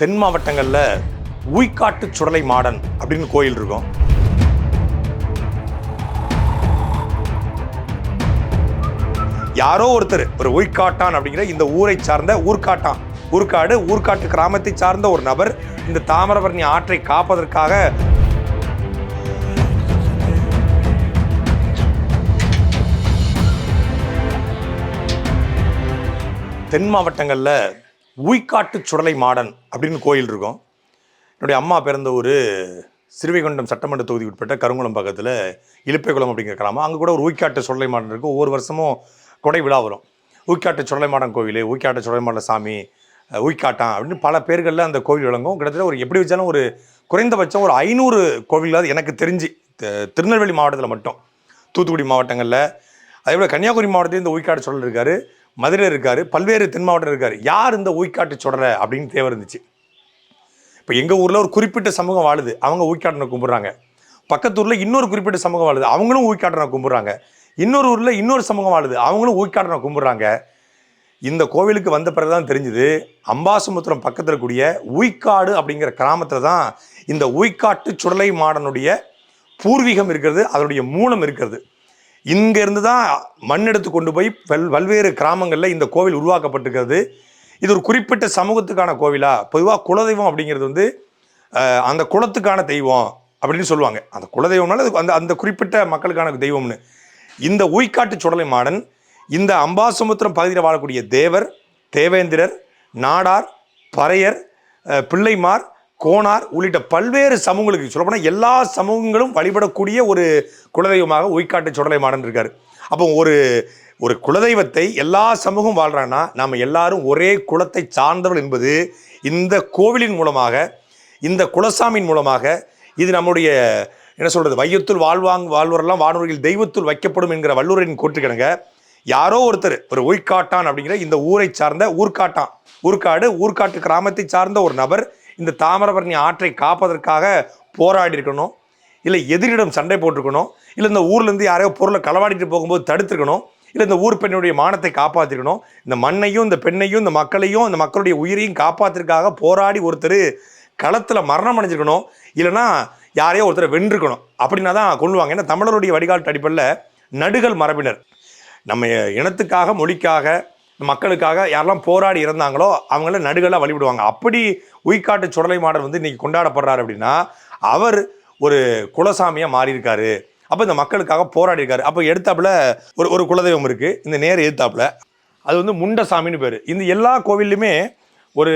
தென் மாவட்டங்களில் உய்காட்டு சுடலை மாடன் அப்படின்னு கோயில் இருக்கும். யாரோ ஒருத்தர் ஒரு உய்காட்டான் அப்படிங்கிற இந்த ஊரை சார்ந்த ஊர்காட்டான். ஊர்காடு ஊர்காட்டு கிராமத்தை சார்ந்த ஒரு நபர் இந்த தாமிரபரணி ஆற்றை காப்பதற்காக தென் மாவட்டங்களில் உய்காட்டு சுடலை மாடன் அப்படின்னு கோயில் இருக்கும். என்னுடைய அம்மா பிறந்த ஊர் சிறுவைகுண்டம் சட்டமன்ற தொகுதி உட்பட்ட கருங்குளம் பக்கத்தில் இலுப்பைக்குளம் அப்படிங்கிற கிராமம். அங்கே கூட ஒரு ஊய்க்காட்டு சுடலை மாடன் இருக்கும். ஒவ்வொரு வருஷமும் கொடை விழா வரும். ஊய்க்காட்டு சுடலை மாடன் கோவில் ஊய்க்காட்டு சுடலை மாடன் சாமி அஹ், ஊய்க்காட்டான் அப்படின்னு பல பேர்களில் அந்த கோவில் விளங்கும். கிட்டத்தட்ட ஒரு எப்படி வச்சாலும் ஒரு குறைந்தபட்சம் ஒரு ஐநூறு கோவிலாவது எனக்கு தெரிஞ்சு. திருநெல்வேலி மாவட்டத்தில் மட்டும். தூத்துக்குடி மாவட்டங்களில். அதே போல் கன்னியாகுமரி மாவட்டத்தில் இந்த ஊய்க்காட்டு சுடல் இருக்காரு. மதுரை இருக்கார் பல்வேறு தென் மாவட்டம் இருக்கார். யார் இந்த ஊய்க்காட்டு சொல்கிற அப்படின்னு தேவை இருந்துச்சு. இப்போ எங்கள் ஊரில் ஒரு குறிப்பிட்ட சமூகம் வாழுது அவங்க ஊய்க்காட்டனை கும்பிட்றாங்க. பக்கத்து ஊரில் இன்னொரு குறிப்பிட்ட சமூகம் வாழுது அவங்களும் ஊய்க்காட்டனை கும்பிட்றாங்க. இன்னொரு ஊரில் இன்னொரு சமூகம் வாழுது அவங்களும் ஊய்க்காட்டனை கும்பிட்றாங்க. இந்த கோவிலுக்கு வந்த பிறகு தான் தெரிஞ்சுது அம்பாசமுத்திரம் பக்கத்தில் கூடிய உய்க்காடு அப்படிங்கிற கிராமத்தில் தான் இந்த உய்க்காட்டு சுடலை மாடனுடைய பூர்வீகம் இருக்கிறது அதனுடைய மூலம் இருக்கிறது. இங்கேருந்து தான் மண் எடுத்து கொண்டு போய் பல் பல்வேறு கிராமங்களில் இந்த கோவில் உருவாக்கப்பட்டிருக்கிறது. இது ஒரு குறிப்பிட்ட சமூகத்துக்கான கோவிலா? பொதுவாக குலதெய்வம் அப்படிங்கிறது வந்து அந்த குலத்துக்கான தெய்வம் அப்படின்னு சொல்லுவாங்க. அந்த குலதெய்வம்னால அது அந்த அந்த குறிப்பிட்ட மக்களுக்கான தெய்வம்னு. இந்த உய்காட்டு சுடலை மாடன் இந்த அம்பாசமுத்திரம் பகுதியில் வாழக்கூடிய தேவர் தேவேந்திரர் நாடார் பறையர் பிள்ளைமார் கோனார் உள்ளிட்ட பல்வேறு சமூகங்களுக்கு சொல்லப்போனால் எல்லா சமூகங்களும் வழிபடக்கூடிய ஒரு குலதெய்வமாக உய்காட்டு சுடலை மாடன் இருக்கார். அப்போ ஒரு ஒரு குலதெய்வத்தை எல்லா சமூகம் வாழ்கிறான்னா நாம் எல்லாரும் ஒரே குலத்தை சார்ந்தவள் என்பது இந்த கோவிலின் மூலமாக இந்த குலசாமியின் மூலமாக இது நம்முடைய என்ன சொல்கிறது வையத்துள் வாழ்வாங் வாழ்வரெல்லாம் வானூரில் தெய்வத்துள் வைக்கப்படும் என்கிற வல்லூரின் கூற்றுக்கிணங்க யாரோ ஒருத்தர் ஒரு உய்காட்டான் அப்படிங்கிற இந்த ஊரை சார்ந்த ஊர்காட்டான் ஊர்க்காடு ஊர்க்காட்டு கிராமத்தை சார்ந்த ஒரு நபர் இந்த தாமிரபரணி ஆற்றை காப்பதற்காக போராடி இருக்கணும் இல்லை எதிரிடம் சண்டை போட்டிருக்கணும். இல்லை இந்த ஊர்லேருந்து யாரையோ பொருளை களவாடிட்டு போகும்போது தடுத்துருக்கணும். இல்லை இந்த ஊர் பெண்ணுடைய மானத்தை காப்பாற்றிருக்கணும் இந்த மண்ணையும் இந்த பெண்ணையும் இந்த மக்களையும் இந்த மக்களுடைய உயிரையும் காப்பாற்றுறதுக்காக போராடி ஒருத்தர் களத்தில் மரணம் அடைஞ்சிருக்கணும். இல்லைன்னா யாரையோ ஒருத்தரை வென்றிருக்கணும். அப்படின்னா தான் கொள்ளுவாங்க ஏன்னா தமிழருடைய வடிகாட்டு அடிப்படையில் நடுகள் மரபினர். நம்ம இனத்துக்காக மொழிக்காக மக்களுக்காக யாரெல்லாம் போராடி இறந்தாங்களோ அவங்கள நடுகளாக வழிபடுவாங்க. அப்படி உயிர்காட்டு சுடலை மாடல் வந்து இன்றைக்கி கொண்டாடப்படுறாரு அப்படின்னா அவர் ஒரு குலசாமியாக மாறியிருக்காரு. அப்போ இந்த மக்களுக்காக போராடி இருக்காரு அப்போ எடுத்தாப்புல ஒரு ஒரு குலதெய்வம் இருக்குது இந்த நேர் எடுத்தாப்புல அது வந்து முண்டசாமின்னு பேர். இந்த எல்லா கோவில்லையுமே ஒரு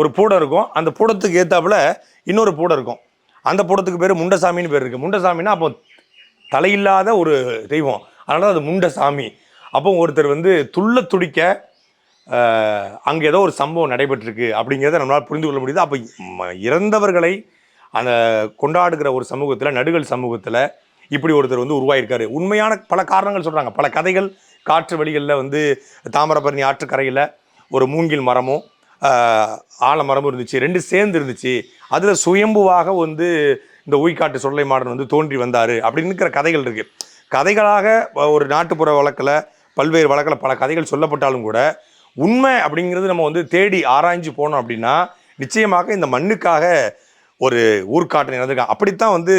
ஒரு பூடம் இருக்கும். அந்த பூடத்துக்கு ஏற்றாப்புல இன்னொரு பூடம் இருக்கும். அந்த பூடத்துக்கு பேர் முண்டசாமின்னு பேர் இருக்குது முண்டசாமின்னா அப்போ தலையில்லாத ஒரு தெய்வம். அதனால அது முண்டசாமி. அப்போ ஒருத்தர் வந்து துள்ள துடிக்க அங்கே ஏதோ ஒரு சம்பவம் நடைபெற்றிருக்கு அப்படிங்கிறத நம்மளால் புரிந்து கொள்ள முடியுது. அப்போ இறந்தவர்களை அந்த கொண்டாடுகிற ஒரு சமூகத்தில் நடுகள் சமூகத்தில் இப்படி ஒருத்தர் வந்து உருவாயிருக்காரு. உண்மையான பல காரணங்கள் சொல்கிறாங்க பல கதைகள் காற்று வழிகளில் வந்து தாமிரபரணி ஆற்றுக்கரையில் ஒரு மூங்கில் மரமும் ஆலமரமும் இருந்துச்சு. ரெண்டு சேர்ந்து இருந்துச்சு. அதில் சுயம்புவாக வந்து இந்த உய்காட்டு சொல்லை மாடன் வந்து தோன்றி வந்தார் அப்படின்னு இருக்கிற கதைகள் இருக்குது கதைகளாக ஒரு நாட்டுப்புற வழக்கில் பல்வேறு வழக்கில் பல கதைகள் சொல்லப்பட்டாலும் கூட உண்மை அப்படிங்கிறது நம்ம வந்து தேடி ஆராய்ஞ்சு போனோம் அப்படின்னா நிச்சயமாக இந்த மண்ணுக்காக ஒரு ஊர்க்காட்டு நடந்திருக்காங்க அப்படித்தான் வந்து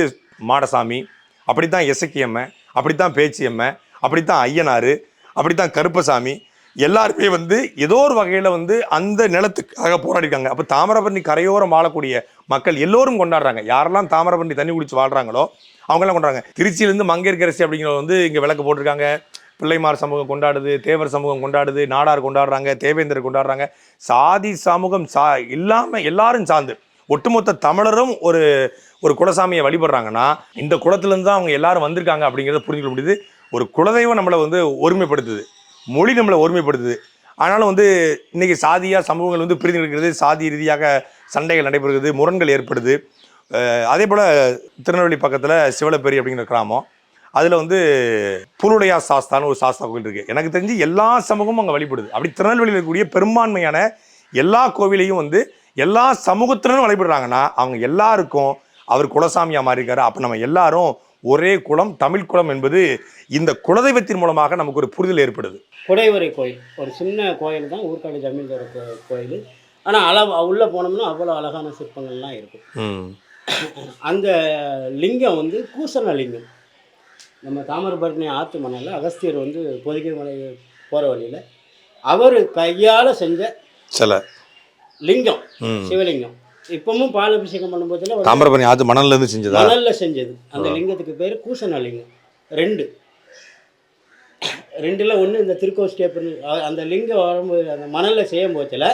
மாடசாமி அப்படித்தான் இசக்கியம்மை அப்படித்தான் பேச்சியம்மை அப்படித்தான் ஐயனார் அப்படித்தான் கருப்பசாமி எல்லாருமே வந்து ஏதோ ஒரு வகையில் வந்து அந்த நிலத்துக்காக போராடிருக்காங்க. அப்போ தாமிரபரணி கரையோரம் வாழக்கூடிய மக்கள் எல்லோரும் கொண்டாடுறாங்க. யாரெல்லாம் தாமிரபரணி தண்ணி குடிச்சு வாழ்கிறாங்களோ அவங்கெல்லாம் கொண்டாடுறாங்க. திருச்சியிலேருந்து மங்கையர்கரசி அப்படிங்கிறத வந்து இங்கே விளக்கு போட்டிருக்காங்க. பிள்ளைமார் சமூகம் கொண்டாடுது தேவர் சமூகம் கொண்டாடுது நாடார் கொண்டாடுறாங்க தேவேந்தர் கொண்டாடுறாங்க. சாதி சமூகம் சா இல்லாமல் எல்லாரும் சார்ந்து ஒட்டுமொத்த தமிழரும் ஒரு ஒரு குலசாமியை வழிபடுறாங்கன்னா இந்த குலத்துலேருந்து தான் அவங்க எல்லாரும் வந்திருக்காங்க அப்படிங்கிறத புரிஞ்சுக்க முடியுது. ஒரு குலதெய்வம் நம்மளை வந்து ஒருமைப்படுத்துது. மொழி நம்மளை ஒருமைப்படுத்துது. ஆனாலும் வந்து இன்னைக்கு சாதியாக சமூகங்கள் வந்து பிரிந்து இருக்கிறது சாதி ரீதியாக சண்டைகள் நடைபெறுகிறது முரண்கள் ஏற்படுது. அதே போல் திருநெல்வேலி பக்கத்தில் சிவலப்பேரி அப்படிங்கிற கிராமம். அதில் வந்து புலுடையா சாஸ்தான்னு ஒரு சாஸ்தா கோவில் இருக்குது எனக்கு தெரிஞ்சு எல்லா சமூகமும் அங்கே வழிபடுது. அப்படி திருநெல்வேலியில் இருக்கக்கூடிய பெரும்பான்மையான எல்லா கோவிலையும் வந்து எல்லா சமூகத்தினரும் வழிபடுறாங்கன்னா அவங்க எல்லாருக்கும் அவர் குலசாமியாக மாறியிருக்காரு. அப்போ நம்ம எல்லாரும் ஒரே குலம் தமிழ் குலம் என்பது இந்த குலதெய்வத்தின் மூலமாக நமக்கு ஒரு புரிதல் ஏற்படுது. குடைவரை கோயில். ஒரு சின்ன கோயில் தான் ஊர்க்காடு ஜமீன்தார் கோயில். ஆனால் அளவு உள்ளே போனோம்னா அவ்வளோ அழகான சிற்பங்கள்லாம் இருக்கும். அந்த லிங்கம் வந்து கூசன லிங்கம் நம்ம தாமிரபரணி ஆத்து மணலில் அகஸ்தியர் வந்து பொதிகை மலை போகிற வழியில் அவர் கையால் செஞ்ச சிலை. லிங்கம் சிவலிங்கம். இப்பவும் பால் அபிஷேகம் பண்ணும்போதுல தாமிரபரணி ஆத்து மணல்ல இருந்து செஞ்சதா? மணல்ல செஞ்சது. அந்த லிங்கத்துக்கு பேர் கூசன லிங்கம். ரெண்டு. ரெண்டுல ஒன்று இந்த திருக்கோஷ்டியப்பர் அந்த லிங்கம் வரும்போது அந்த மணலில் செய்யும் போச்சில்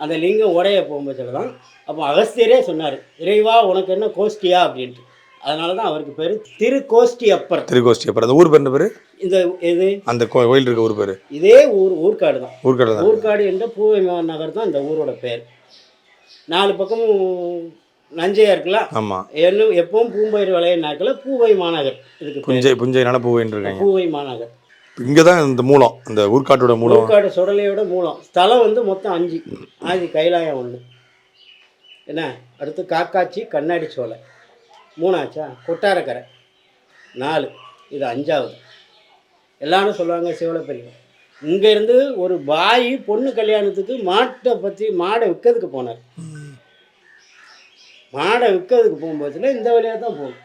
அந்த லிங்கம் உடைய போகும்போச்சில் தான் அப்போ அகஸ்தியரே சொன்னார் இறைவா உனக்கு என்ன கோஷ்டியா? அப்படின்ட்டு. அதனால தான் அவருக்கு பேர் திருக்கோஷ்டி அப்பர் திருக்கோஷ்டி அப்புறம் அந்த ஊர் பேர் என்ன பேர்? இந்த இது அந்த கோயில் இருக்க ஊர் பேர். இதே ஊர் ஊர்க்காடு தான் ஊர்க்கடை தான்? ஊர்க்காடு என்ற பூவை நகர் தான் இந்த ஊரோட பேர். நாலு பக்கமும் நஞ்சையா இருக்கலாம் ஆமாம் இன்னும் எப்பவும் பூம்பயிர் விளைய நாட்களில் பூவை மாநகர் இதுக்கு புஞ்சை புஞ்சைனால பூவைன்னு இருக்காங்க. பூவை மாநகர். இங்கே தான் இந்த மூலம் இந்த ஊர்க்காட்டோட மூலம். ஊர்க்காடு சுடலையோட மூலம். ஸ்தலம் வந்து மொத்தம் அஞ்சு. ஆதி கைலாயம் ஒன்று என்ன? அடுத்து காக்காச்சி கண்ணாடி சோலை. மூணாச்சா? கொட்டாரக்கரை. நாலு. இது அஞ்சாவது. எல்லாரும் சொல்லுவாங்க சிவலப்பெரியவர் இங்கேருந்து ஒரு பாய் பொண்ணு கல்யாணத்துக்கு மாட்டை பற்றி மாடை விற்கிறதுக்கு போனார். மாடை விற்கிறதுக்கு போகும்போதுல இந்த வழியாக தான் போகும்.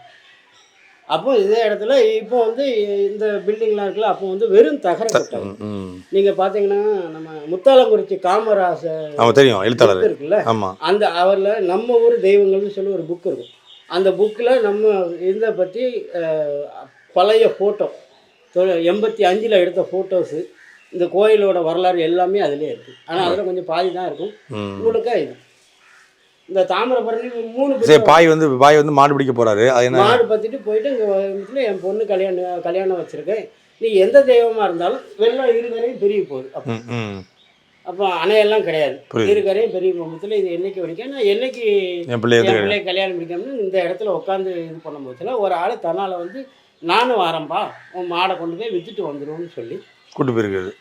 அப்போ இதே இடத்துல இப்போ வந்து இந்த பில்டிங்லாம் இருக்குல்ல அப்போ வந்து வெறும் தகர கொட்டாங்க ம், ம். நீங்கள் பார்த்தீங்கன்னா நம்ம முத்தாலங்குறிச்சி காமராசர் தெரியும் எழுத்தாளர். இருக்குல்ல? அந்த அவரில் நம்ம ஊர் தெய்வங்கள்னு சொல்லி ஒரு புக் இருக்கும். அந்த புக்கில் நம்ம இதை பற்றி பழைய ஃபோட்டோ எண்பத்தி அஞ்சில் எடுத்த ஃபோட்டோஸு இந்த கோயிலோட வரலாறு எல்லாமே அதிலே இருக்குது ஆனால் அதில் கொஞ்சம் பாதி தான் இருக்கும். முழுக்க இது? இந்த தாமிரபரணி ஒரு மூணு சரி பாய் வந்து பாய் வந்து மாடு பிடிக்க என்ன? மாடு பற்றிட்டு போயிட்டு இங்கே வீட்டில் என் பொண்ணு கல்யாணம் கல்யாணம் வச்சுருக்கேன். நீ எந்த தெய்வமாக இருந்தாலும் வெள்ளம் இருகரையும் பெரிய போகுது. அப்போ அப்போ அணையெல்லாம் கிடையாது. புரியுது. இருக்கரையும் பெரிய முகத்தில் இது என்னைக்கு வரைக்கும் நான் என்னைக்கு என் பிள்ளை என் எதுக்கு பிள்ளை கல்யாணம் முடிக்கணும்னு இந்த இடத்துல உட்காந்து இது பண்ணும்போதுல ஒரு ஆள் தன்னால் வந்து நானும் வரேன்ப்பா உன் மாடை கொண்டு போய் விற்றுட்டு வந்துடும்னு சொல்லி. கூட்டு போயிருக்குது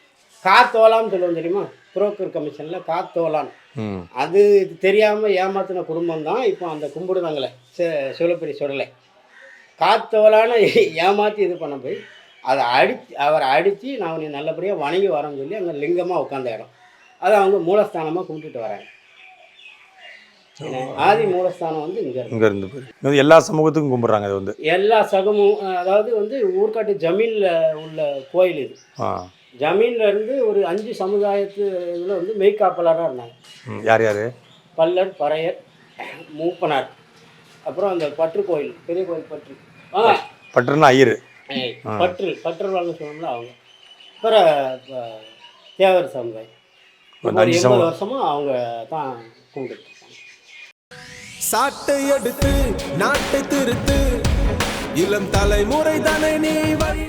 காத்தோலான்னு சொல்லுவோம் தெரியுமா? புரோக்கர் கமிஷனில் காத்தோலான். அது தெரியாமல் ஏமாத்தின குடும்பம் தான் இப்போ அந்த கும்பிடுவாங்களே சி சிவலப்பெரிய சுடலை காத்தோலான்னு ஏமாற்றி இது பண்ண போய் அதை அடித்து அவரை அடித்து நான் உன்னை நல்லபடியாக வணங்கி வரேன்னு சொல்லி அங்கே லிங்கமாக உட்காந்த இடம். அதை அவங்க மூலஸ்தானமாக கும்பிட்டுட்டு வராங்க. ஆதி மூலஸ்தானம் வந்து இங்கே இங்க இருந்து எல்லா சமூகத்துக்கும் கும்பிடுறாங்க இது வந்து. எல்லா சகமும் அதாவது வந்து ஊர்க்காட்டு ஜமீனில் உள்ள கோயில் இது. ஜமீன்ல இருந்து ஒரு அஞ்சு சமுதாயத்து இதில் வந்து மெய்காப்பலராக இருந்தாங்க. யார் யார்? பல்லர் பறையர் மூப்பனார். அப்புறம் அந்த பற்று கோயில் பெரிய கோயில் பற்று. ஆ. பட்டுன்னா ஐயர். பற்று பற்றுவாள்னு சொன்னோம்ல அவங்க. அப்புறம் தேவர் சமுதாயம். வருஷமா அவங்க தான் கும்பிட்டு சாட்டை எடுத்து நாட்டை திருத்து. இளம் தலைமுறை தானே நீ வழி